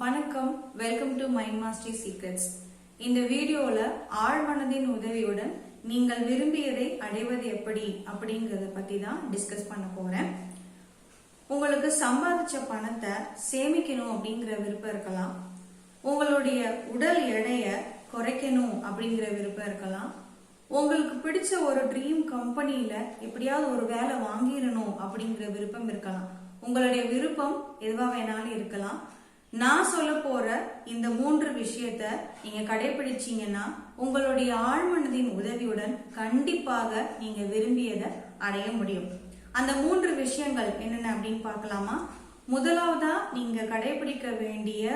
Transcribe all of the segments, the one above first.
வணக்கம் welcome to mind mastery secrets இந்த வீடியோல ஆழ்மனதின் உதவியுடன் நீங்கள் விரும்பியதை அடைவது எப்படி அப்படிங்கறத பத்தி தான் டிஸ்கஸ் பண்ண போறேன். உங்களுக்கு சம்பாதிச்ச பணத்தை சேமிக்கணும் அப்படிங்கிற விருப்பம் இருக்கலாம். உங்களுடைய உடல் எடைய குறைக்கணும் அப்படிங்கிற விருப்பம் இருக்கலாம். உங்களுக்கு பிடிச்ச ஒரு ட்ரீம் கம்பெனியில எப்படியாவது ஒரு வேலை வாங்கிடணும் அப்படிங்கிற விருப்பம் இருக்கலாம். உங்களுடைய விருப்பம் எதுவா வேணாலும் இருக்கலாம். நான் சொல்ல போற இந்த மூன்று விஷயத்த நீங்க கடைபிடிச்சீங்கன்னா உங்களுடைய ஆழ்மனதின் உதவியுடன் கண்டிப்பாக நீங்க விரும்பியதை அடைய முடியும். அந்த மூன்று விஷயங்கள் என்னென்ன அப்படின்னு பார்க்கலாமா? முதலாவதா நீங்க கடைபிடிக்க வேண்டிய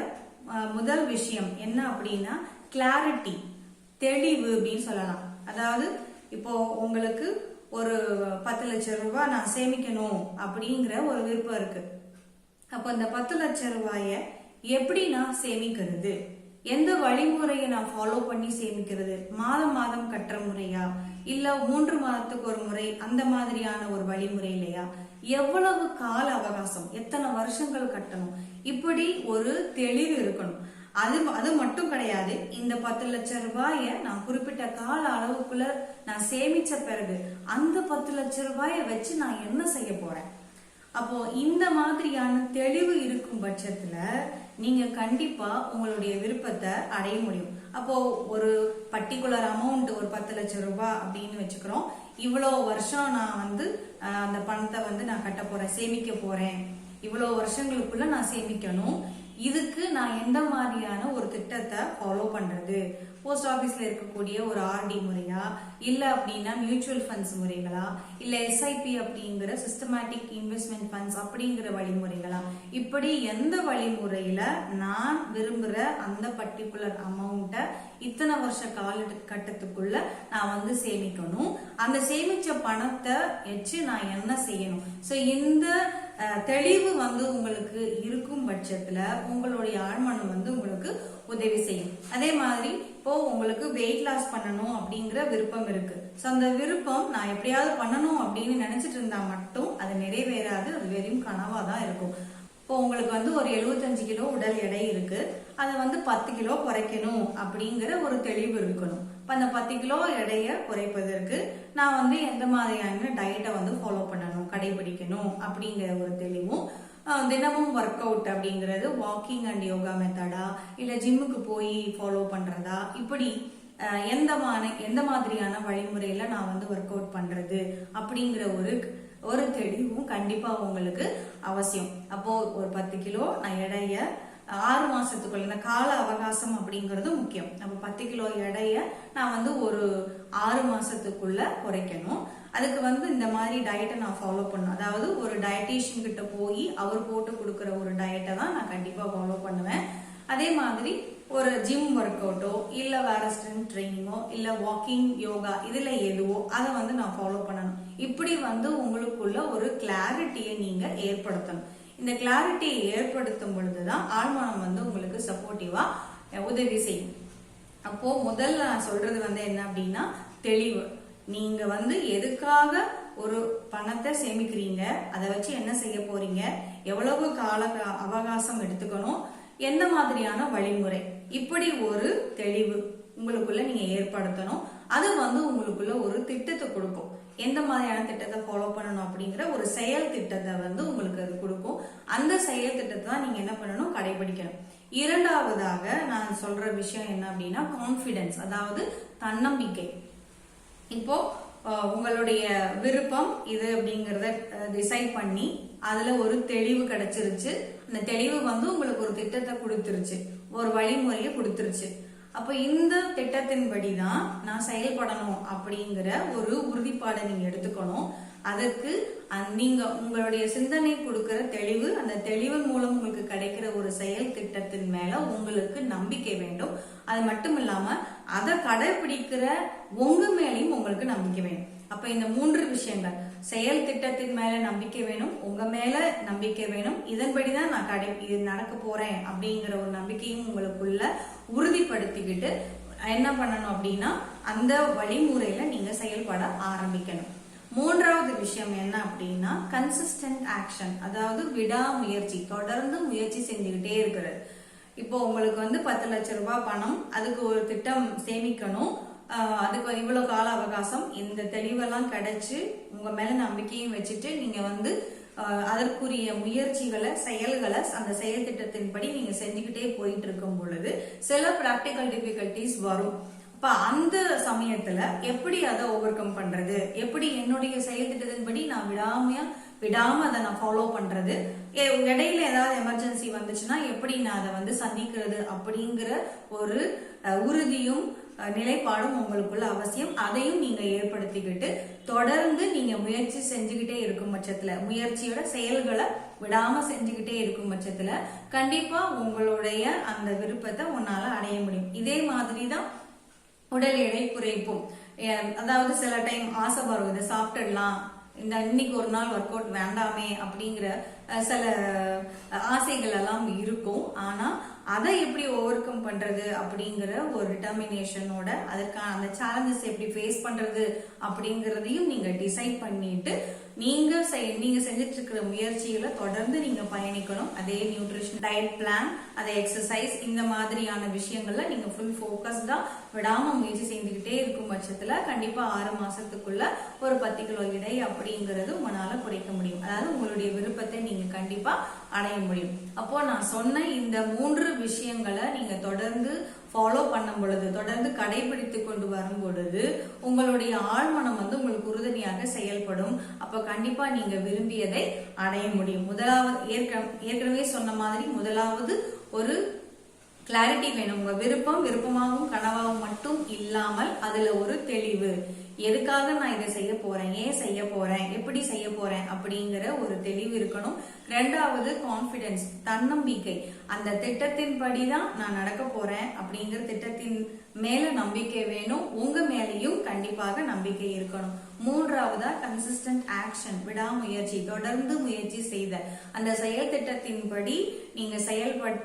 முதல் விஷயம் என்ன அப்படின்னா கிளாரிட்டி தெளிவு அப்படின்னு சொல்லலாம். அதாவது இப்போ உங்களுக்கு ஒரு பத்து லட்சம் ரூபாய் நான் சேமிக்கணும் அப்படிங்கிற ஒரு விருப்பம் இருக்கு. அப்போ இந்த பத்து லட்சம் ரூபாயை எப்படி நான் சேமிக்கிறது? எந்த வழிமுறையை நான் ஃபாலோ பண்ணி சேமிக்கிறது? மாதம் மாதம் கட்டுற முறையா? இல்ல மூன்று மாதத்துக்கு ஒரு முறை அந்த மாதிரியான ஒரு வழிமுறை இல்லையா? எவ்வளவு கால அவகாசம்? எத்தனை வருஷங்கள் கட்டணும்? இப்படி ஒரு தெளிவு இருக்கணும். அது அது மட்டும் கிடையாது. இந்த பத்து லட்சம் ரூபாய நான் குறிப்பிட்ட கால அளவுக்குள்ள நான் சேமிச்ச பிறகு அந்த பத்து லட்சம் ரூபாய வச்சு நான் என்ன செய்ய போறேன்? அப்போ இந்த மாதிரியான தெளிவு இருக்கும் பட்சத்துல நீங்க கண்டிப்பா உங்களுடைய விருப்பத்தை அடைய முடியும். அப்போ ஒரு பர்டிகுலர் அமௌண்ட் ஒரு பத்து லட்சம் ரூபாய் அப்படின்னு வச்சுக்கிறோம். இவ்வளவு வருஷம் நான் வந்து அந்த பணத்தை வந்து நான் கட்ட போறேன் சேமிக்க போறேன். இவ்வளவு வருஷங்களுக்குள்ள நான் சேமிக்கணும். இதுக்கு நான் எந்த மாதிரியான ஒரு திட்டத்தை ஃபாலோ பண்றது? போஸ்ட் ஆஃபீஸில் இருக்கக்கூடிய ஒரு ஆர்டி முறையா? இல்ல அப்படின்னா மியூச்சுவல் ஃபண்ட்ஸ் முறைகளா? இல்ல எஸ்ஐபி அப்படிங்கிற சிஸ்டமேட்டிக் இன்வெஸ்ட்மெண்ட் ஃபண்ட்ஸ் அப்படிங்கிற வழிமுறைகளா? இப்படி எந்த வழிமுறையில நான் விரும்புற அந்த பர்டிகுலர் அமௌண்ட்டை இத்தனை வருஷ கால கட்டத்துக்குள்ள நான் வந்து சேமிக்கணும்? அந்த சேமிச்ச பணத்தை வச்சு நான் என்ன செய்யணும்? ஸோ இந்த தெளிவு வந்து உங்களுக்கு இருக்கும் பட்சத்துல உங்களுடைய ஆழ்மனம் வந்து உங்களுக்கு உதவி செய்யும். அதே மாதிரி இப்போ உங்களுக்கு வெயிட் லாஸ் பண்ணணும் அப்படிங்கிற விருப்பம் இருக்கு. ஸோ அந்த விருப்பம் நான் எப்படியாவது பண்ணணும் அப்படின்னு நினைச்சிட்டு இருந்தா மட்டும் அது நிறைவேறாது அது வெறும் கனவா தான் இருக்கும். இப்போ உங்களுக்கு வந்து ஒரு 75 கிலோ உடல் எடை இருக்கு. அதை வந்து பத்து கிலோ குறைக்கணும் அப்படிங்கிற ஒரு தெளிவு இருக்கணும். இப்போ அந்த பத்து கிலோ எடையை குறைப்பதற்கு நான் வந்து எந்த மாதிரியான டயட்டை வந்து ஃபாலோ பண்ணணும் கடைபிடிக்கணும் அப்படிங்கிற ஒரு தெளிவும் தினமும் ஒர்க் அவுட் அப்படிங்கிறது வாக்கிங் அண்ட் யோகா மெத்தடா இல்லை ஜிம்முக்கு போய் ஃபாலோ பண்ணுறதா இப்படி எந்த மான எந்த மாதிரியான வழிமுறையில் நான் வந்து ஒர்க் அவுட் பண்ணுறது அப்படிங்கிற ஒரு ஒரு தெளிவும் கண்டிப்பாக உங்களுக்கு அவசியம். அப்போது ஒரு பத்து கிலோ நான் எடைய ஆறு மாசத்துக்குள்ள இந்த கால அவகாசம் அப்படிங்கிறது முக்கியம். நம்ம பத்து கிலோ எடைய நான் வந்து ஒரு ஆறு மாசத்துக்குள்ள குறைக்கணும். அதுக்கு வந்து இந்த மாதிரி டயட்டை நான் ஃபாலோ பண்ணணும். அதாவது ஒரு டயட்டீஷியன் கிட்ட போய் அவர் போட்டு கொடுக்குற ஒரு டயட்டை தான் நான் கண்டிப்பா ஃபாலோ பண்ணுவேன். அதே மாதிரி ஒரு ஜிம் ஒர்க் அவுட்டோ இல்ல வேற ஸ்ட்ரென்த் ட்ரைனிங்கோ இல்ல வாக்கிங் யோகா இதுல எதுவோ அதை வந்து நான் ஃபாலோ பண்ணணும். இப்படி வந்து உங்களுக்குள்ள ஒரு கிளாரிட்டியை நீங்க ஏற்படுத்தணும். இந்த கிளாரிட்டியை ஏற்படுத்தும் பொழுதுதான் ஆழ்மனம் வந்து உங்களுக்கு சப்போர்ட்டிவா உதவி செய்யும். அப்போ முதல்ல நான் சொல்றது வந்து என்ன அப்படின்னா தெளிவு. நீங்க வந்து எதுக்காக ஒரு பணத்தை சேமிக்கிறீங்க? அதை வச்சு என்ன செய்ய போறீங்க? எவ்வளவு கால அவகாசம் எடுத்துக்கணும்? எந்த மாதிரியான வழிமுறை? இப்படி ஒரு தெளிவு உங்களுக்குள்ள நீங்க ஏற்படுத்தணும். அது வந்து உங்களுக்குள்ள ஒரு திட்டத்தை கொடுக்கும். எந்த மாதிரியான திட்டத்தை ஃபாலோ பண்ணணும் அப்படிங்கிற ஒரு செயல் திட்டத்தை வந்து உங்களுக்கு அது கொடுக்கும். அந்த செயல் திட்டத்தை தான் நீங்க என்ன பண்ணணும்? கடைபிடிக்கணும். இரண்டாவதாக நான் சொல்ற விஷயம் என்ன அப்படின்னா கான்பிடன்ஸ் அதாவது தன்னம்பிக்கை. இப்போ உங்களுடைய விருப்பம் இது அப்படிங்கறத டிசைட் பண்ணி அதுல ஒரு தெளிவு கிடைச்சிருச்சு. அந்த தெளிவு வந்து உங்களுக்கு ஒரு திட்டத்தை கொடுத்துருச்சு. ஒரு வழிமுறையை கொடுத்துருச்சு. அப்போ இந்த திட்டத்தின்படி தான் நான் செயல்படணும் அப்படிங்கிற ஒரு உறுதிப்பாடை நீங்க எடுத்துக்கணும். அதற்கு நீங்க உங்களுடைய சிந்தனை கொடுக்கிற தெளிவு அந்த தெளிவு மூலம் உங்களுக்கு கிடைக்கிற ஒரு செயல் திட்டத்தின் மேல உங்களுக்கு நம்பிக்கை வேண்டும். அது மட்டும் இல்லாம அதை கடைபிடிக்கிற உங்க மேலையும் உங்களுக்கு நம்பிக்கை வேணும். அப்ப இந்த மூன்று விஷயங்கள். செயல் திட்டத்தின் மேல நம்பிக்கை வேணும் உங்க மேல நம்பிக்கை வேணும். இதன்படிதான் நான் கடை இது நடக்க போறேன் அப்படிங்கிற ஒரு நம்பிக்கையும் உங்களுக்குள்ள உறுதிப்படுத்திக்கிட்டு என்ன பண்ணணும் அப்படின்னா அந்த வழிமுறையில நீங்க செயல்பட ஆரம்பிக்கணும். மூன்றாவது விஷயம் என்ன அப்படின்னா கன்சிஸ்டன்ட் ஆக்ஷன் அதாவது விடாமுயற்சி தொடர்ந்து முயற்சி செஞ்சுக்கிட்டே இருக்கிறது. இப்போ உங்களுக்கு வந்து பத்து லட்ச ரூபாய் பணம் அதுக்கு ஒரு திட்டம் சேமிக்கணும். அதுக்கு இவ்வளோ கால அவகாசம். இந்த தெளிவெல்லாம் கிடைச்சி உங்க மேல நம்பிக்கையும் வச்சுட்டு நீங்க வந்து அதற்குரிய முயற்சிகளை செயல்களை அந்த செயல் திட்டத்தின்படி நீங்க செஞ்சுக்கிட்டே போயிட்டு இருக்கும் பொழுது சில பிராக்டிக்கல் டிஃபிகல்டிஸ் வரும். அப்ப அந்த சமயத்துல எப்படி அதை ஓவர் கம் பண்றது? எப்படி என்னுடைய செயல் திட்டத்தின்படி நான் விடாமையா விடாமல் அதை நான் ஃபாலோ பண்ணுறது உங்கள் இடையில ஏதாவது எமர்ஜென்சி வந்துச்சுன்னா எப்படி நான் அதை வந்து சந்திக்கிறது அப்படிங்கிற ஒரு உறுதியும் நிலைப்பாடும் உங்களுக்குள்ள அவசியம். அதையும் நீங்க ஏற்படுத்திக்கிட்டு தொடர்ந்து நீங்க முயற்சி செஞ்சுக்கிட்டே இருக்கும் பட்சத்துல முயற்சியோட செயல்களை விடாம செஞ்சுக்கிட்டே இருக்கும் பட்சத்துல கண்டிப்பா உங்களுடைய அந்த விருப்பத்தை உன்னால அடைய முடியும். இதே மாதிரி தான் உடல் எடை குறைப்பும். அதாவது சில டைம் ஆசை வரும் இதை சாப்பிட்டுடலாம் இந்த இன்னைக்கு ஒரு நாள் ஒர்க் அவுட் வேண்டாமே அப்படிங்கிற சில ஆசைகள் எல்லாம் இருக்கும். ஆனா அதை எப்படி ஓவர் கம் பண்றது அப்படிங்கிற ஒரு டிட்டர்மினேஷனோட அதற்கான அந்த சேலஞ்சஸ் எப்படி ஃபேஸ் பண்றது அப்படிங்கிறதையும் நீங்க டிசைட் பண்ணிட்டு நீங்க செய்- நீங்க செஞ்சுட்டு இருக்கிற முயற்சிகளை தொடர்ந்து நீங்க பயணிக்கணும். அதே நியூட்ரிஷன் டயட் பிளான் அதே எக்ஸசைஸ் இந்த மாதிரியான விஷயங்கள்ல நீங்க ஃபுல் ஃபோக்கஸ்டா விடாம முயற்சி செஞ்சுக்கிட்டே இருக்கும் பட்சத்துல கண்டிப்பா ஆறு மாசத்துக்குள்ள ஒரு பத்து கிலோ இடை அப்படிங்கறது உங்களால குறைக்க முடியும். அதாவது உங்களுடைய விருப்பத்தை நீங்க கண்டிப்பா அடைய முடியும். அப்போ நான் சொன்ன இந்த மூன்று விஷயங்களை நீங்க தொடர்ந்து ஃபாலோ பண்ணும் பொழுது தொடர்ந்து கடைபிடித்து கொண்டு வரும் பொழுது உங்களுடைய ஆழ்மனம் வந்து உங்களுக்கு உறுதுணையாக செயல்படும். அப்ப கண்டிப்பா நீங்க விரும்பியதை அடைய முடியும். முதலாவது ஏற்கனவே சொன்ன மாதிரி முதலாவது ஒரு கிளாரிட்டி வேணும். உங்க விருப்பம் விருப்பமாகவும் கனவாகவும் மட்டும் இல்லாமல் அதுல ஒரு தெளிவு. எதுக்காக நான் இதை செய்ய போறேன்? ஏன் செய்ய போறேன்? எப்படி செய்ய போறேன்? அப்படிங்கிற ஒரு தெளிவு இருக்கணும். ரெண்டாவது கான்பிடன்ஸ் தன்னம்பிக்கை. அந்த திட்டத்தின் படிதான் நான் நடக்க போறேன் அப்படிங்கிற திட்டத்தின் மேல நம்பிக்கை வேணும் உங்க மேலையும் கண்டிப்பாக நம்பிக்கை இருக்கணும். மூன்றாவதா கன்சிஸ்டன்ட் ஆக்ஷன் விடாமுயற்சி தொடர்ந்து முயற்சி செய்த அந்த செயல் திட்டத்தின்படி நீங்க செயல்பட்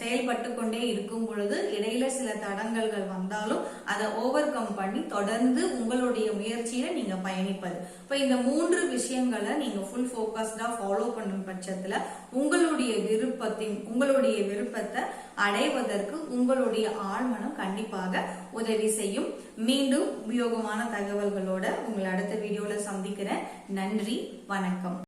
செயல்பட்டு கொண்டே இருக்கும் பொழுது இடையில சில தடங்கல்கள் வந்தாலும் அதை ஓவர் கம் பண்ணி தொடர்ந்து உங்களுடைய முயற்சியில நீங்க பயணிப்பது. இப்ப இந்த மூன்று விஷயங்களை நீங்க ஃபுல் ஃபோக்கஸ்டா ஃபாலோ பண்ணும் பட்சத்துல உங்களுடைய விருப்பத்தின் உங்களுடைய விருப்பத்தை அடைவதற்கு உங்களுடைய ஆழ்மனம் கண்டிப்பாக உதவி செய்யும். மீண்டும் உபயோகமான தகவல்களோட உங்களை அடுத்த வீடியோல சந்திக்கிறேன். நன்றி வணக்கம்.